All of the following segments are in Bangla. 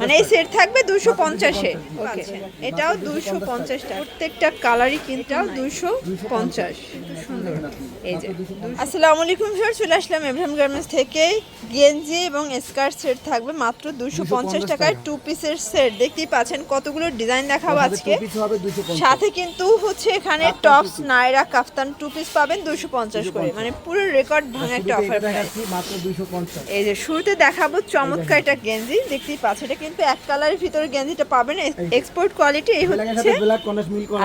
মানে এই সেট থাকবে দুশো পঞ্চাশে। ওকে এটাও দুশো পঞ্চাশ টাকা। প্রত্যেকটা কালারই কিন্তু দুশো পঞ্চাশ। সুন্দর এই যে। আসসালামু আলাইকুম স্যার চলে আসলাম এভরাম গার্মেন্টস থেকে। গেঞ্জি এবং স্কার্ট সেট থাকবে মাত্র দুশো পঞ্চাশ টাকায়। টু পিসের সেট দেখতেই পাচ্ছেন কতগুলো ডিজাইন দেখাবো আজকে। সাথে কিন্তু হচ্ছে এখানে tops Naira kaftan two piece পাবেন দুশো পঞ্চাশ করে। মানে পুরো রেকর্ড ভাঙা একটা অফার এই যে শুরুতে দেখাবো চমৎকার একটা গেঞ্জি। দেখতেই পাচ্ছ এটা কিন্তু এক কালারের ভিতরে গেঞ্জিটা পাবেন। এক্সপোর্ট কোয়ালিটি এই হচ্ছে আছে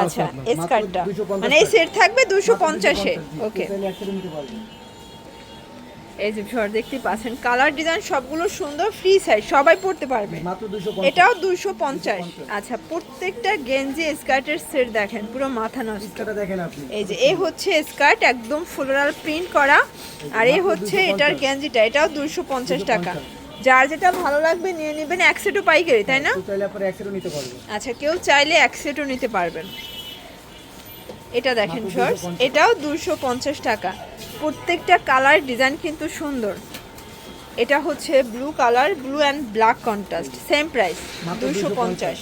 আচ্ছা স্কার্টটা মানে এই সেট থাকবে দুশো পঞ্চাশে। ওকে। এই যে ভিউয়ার দেখতেই পাচ্ছেন কালার ডিজাইন সবগুলো সুন্দর ফ্রি সাইজ সবাই পড়তে পারবে। এটাও দুশো পঞ্চাশ। আচ্ছা প্রত্যেকটা গেঞ্জি স্কার্টের সেট দেখেন পুরো মাথা নষ্ট। দেখেন এই যে এই হচ্ছে স্কার্ট একদম ফ্লোরাল প্রিন্ট করা। আর এই হচ্ছে এটার গেঞ্জিটা এটাও দুশো পঞ্চাশ টাকা। যার যেটা ভালো লাগবে নিয়ে নেবেন এক সেটও পাইকারি তাই না? তো চাইলে আপনার একসাথে নিতে পারবেন আচ্ছা কেউ চাইলে এক সেটও নিতে পারবেন। এটা দেখেন শর্টস এটাও দুশো পঞ্চাশ টাকা। প্রত্যেকটা কালার ডিজাইন কিন্তু সুন্দর। এটা হচ্ছে blue colour blue and black contrast. Same price দুশো পঞ্চাশ।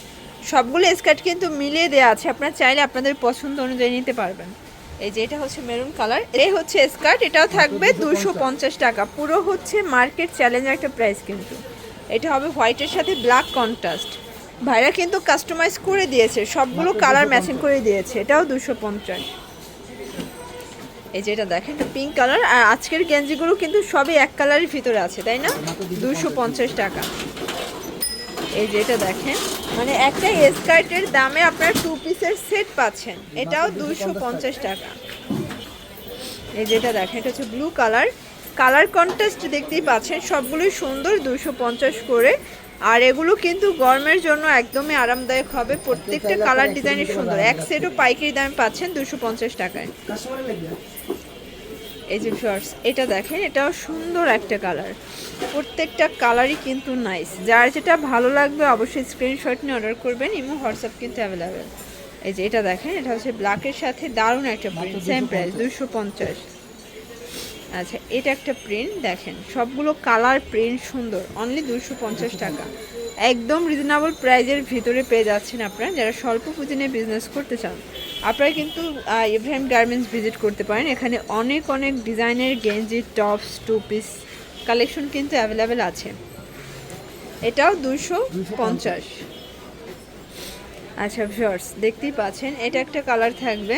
সবগুলো স্কার্ট কিন্তু মিলিয়ে দেওয়া আছে। আপনারা চাইলে আপনাদের পছন্দ অনুযায়ী নিতে পারবেন। এই যে এটা হচ্ছে মেরুন কালার। এই হচ্ছে স্কার্ট এটাও থাকবে দুশো পঞ্চাশ। টাকা। পুরো হচ্ছে মার্কেট চ্যালেঞ্জার একটা প্রাইস কিন্তু। এটা হবে হোয়াইটের সাথে ব্ল্যাক কন্ট্রাস্ট। ভাইরা কিন্তু কাস্টমাইজ করে দিয়েছে সবগুলো কালার ম্যাচিং করে দিয়েছে এটাও দুশো পঞ্চাশ। এই যে এটা দেখেন এটা পিঙ্ক কালার। আর আজকের গেঞ্জিগুলো কিন্তু সবই এক কালারের ভিতরে আছে তাই না? দুশো পঞ্চাশ টাকা। এই যে এটা দেখেন মানে একটা স্কার্টের দামে আপনার টু পিসের সেট পাচ্ছেন। এটাও দুশো পঞ্চাশ টাকা। এই যেটা দেখেন এটা হচ্ছে ব্লু কালার কালার কন্ট্রাস্ট দেখতেই পাচ্ছেন সবগুলোই সুন্দর দুশো পঞ্চাশ করে। আর এগুলো কিন্তু গরমের জন্য একদমই আরামদায়ক হবে। প্রত্যেকটা কালার ডিজাইনই সুন্দর। এক সেটও পাইকারি দামে পাচ্ছেন দুশো পঞ্চাশ টাকায়। এই যে শর্টস এটা দেখেন এটাও সুন্দর একটা কালার প্রত্যেকটা কালারই কিন্তু নাইস যার যেটা ভালো লাগবে অবশ্যই স্ক্রিনশট নিয়ে অর্ডার করবেন ইমো হোয়াটসঅ্যাপ কিন্তু অ্যাভেলেবেল এই যে এটা দেখেন এটা হচ্ছে ব্ল্যাকের সাথে দারুণ একটা প্রিন্ট সেম প্রাইস দুশো পঞ্চাশ। আচ্ছা এটা একটা প্রিন্ট দেখেন সবগুলো কালার প্রিন্ট সুন্দর অনলি দুশো পঞ্চাশ টাকা। একদম রিজনেবল প্রাইজের ভিতরে পেয়ে যাচ্ছেন আপনারা যারা স্বল্প পুঁজি নিয়ে বিজনেস করতে চান। আপনারা কিন্তু ইব্রাহিম গার্মেন্টস ভিজিট করতে পারেন। এখানে অনেক অনেক ডিজাইনের গেঞ্জি টপস টু পিস কালেকশন কিন্তু অ্যাভেলেবেল আছে। এটাও দুশো পঞ্চাশ। আচ্ছা ভিউয়ার্স দেখতেই পাচ্ছেন, এটা একটা কালার থাকবে।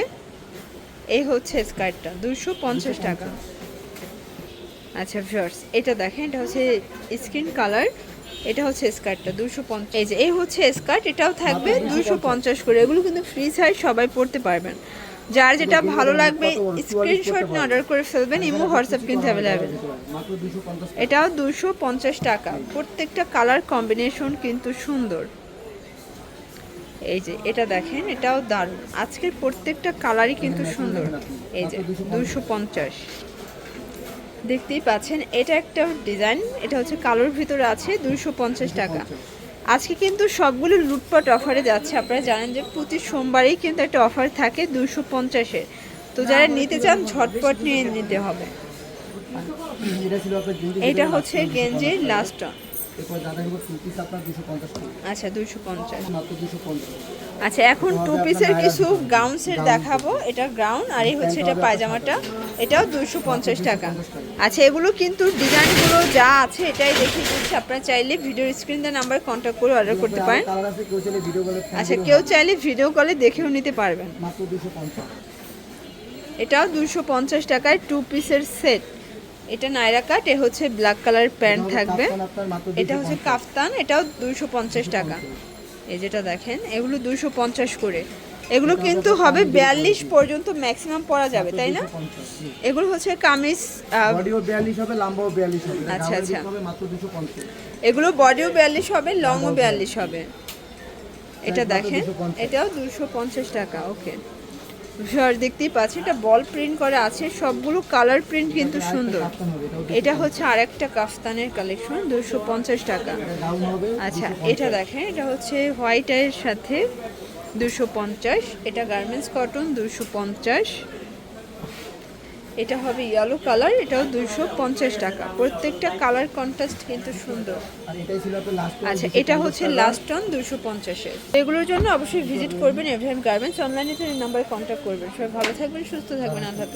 এই হচ্ছে স্কার্টটা দুশো পঞ্চাশ টাকা। আচ্ছা ভিউয়ার্স এটা দেখেন, এটা হচ্ছে স্কিন কালার এটা হচ্ছে স্কার্টটা দুশো পঞ্চাশ। এই যে এই হচ্ছে স্কার্ট এটাও থাকবে দুশো পঞ্চাশ। করে। এগুলো কিন্তু ফ্রি সাইজ সবাই পড়তে পারবেন। যার যেটা ভালো লাগবে স্ক্রিনশট নিয়ে অর্ডার করে ফেলবেন ইমো হোয়াটসঅ্যাপ কিন্তু অ্যাভেলেবেল এটাও দুশো পঞ্চাশ টাকা। প্রত্যেকটা কালার কম্বিনেশন কিন্তু সুন্দর। এই যে এটা দেখেন এটাও দারুণ। আজকের প্রত্যেকটা কালারই কিন্তু সুন্দর। এই যে দুশো পঞ্চাশ। দেখতেই পাচ্ছেন এটা একটা ডিজাইন এটা হচ্ছে কালোর ভিতরে আছে দুইশো পঞ্চাশ টাকা। আজকে কিন্তু সবগুলো লুটপাট অফারে যাচ্ছে আপনারা জানেন যে প্রতি সোমবারেই কিন্তু একটা অফার থাকে দুইশো পঞ্চাশের তো যারা নিতে চান ঝটপট নিয়ে নিতে হবে। এটা হচ্ছে গেঞ্জির লাস্ট এরপর দাদা এবার টু পিস আপনার দুশো পঞ্চাশ আচ্ছা দুশো পঞ্চাশ। মাত্র দুশো পঞ্চাশ। আচ্ছা এখন টু পিসের কিছু গাউন সেট দেখাবো। এটা গ্রাউন আর এই হচ্ছে এটা পায়জামাটা। এটাও দুশো পঞ্চাশ টাকা। আচ্ছা এগুলো কিন্তু ডিজাইনগুলো যা আছে এটাই দেখিয়ে দিচ্ছি। আপনারা চাইলে ভিডিওর স্ক্রিন দেওয়া নাম্বার কন্ট্যাক্ট করে অর্ডার করতে পারেন। আছে কেউ চাইলে ভিডিও আচ্ছা কেউ চাইলে ভিডিও কলে দেখেও নিতে পারবেন। এটাও দুশো পঞ্চাশ টাকায় টু পিসের সেট এটা নাইরা কাট এ হচ্ছে ব্ল্যাক কালার প্যান্ট থাকবে। এটা হচ্ছে কাফতান এটাও দুশো পঞ্চাশ টাকা। এই যেটা দেখেন এগুলো দুশো পঞ্চাশ করে। এগুলো কিন্তু হবে বিয়াল্লিশ পর্যন্ত ম্যাক্সিমাম পরা যাবে তাই না? এগুলো হচ্ছে কামিজ হবে লাম্বাও বিয়াল্লিশ হবে। আচ্ছা, আচ্ছা। এগুলো বডিও বিয়াল্লিশ হবে লংও বিয়াল্লিশ। হবে। এটা দেখেন এটাও দুশো পঞ্চাশ টাকা ওকে। ভিউয়ার দেখতেই পাচ্ছি এটা বল প্রিন্ট করা আছে, সবগুলো কালার প্রিন্ট কিন্তু সুন্দর। এটা হচ্ছে আরেকটা কাফতানের কালেকশন দুশো পঞ্চাশ টাকা। আচ্ছা এটা দেখেন, এটা হচ্ছে হোয়াইটের সাথে দুশো পঞ্চাশ, এটা গার্মেন্টস কটন দুশো পঞ্চাশ। এটা হবে ইয়েলো কালার এটাও দুইশো পঞ্চাশ টাকা। প্রত্যেকটা কালার কন্ট্রাস্ট কিন্তু সুন্দর। আচ্ছা এটা হচ্ছে লাস্ট টন দুইশো পঞ্চাশের এগুলোর জন্য অবশ্যই ভিজিট করবেন এভ্রাহিম গার্মেন্টস অনলাইনে নাম্বার কন্ট্যাক্ট করবেন। সবাই ভালো থাকবেন, সুস্থ থাকবেন, আল্লাহ।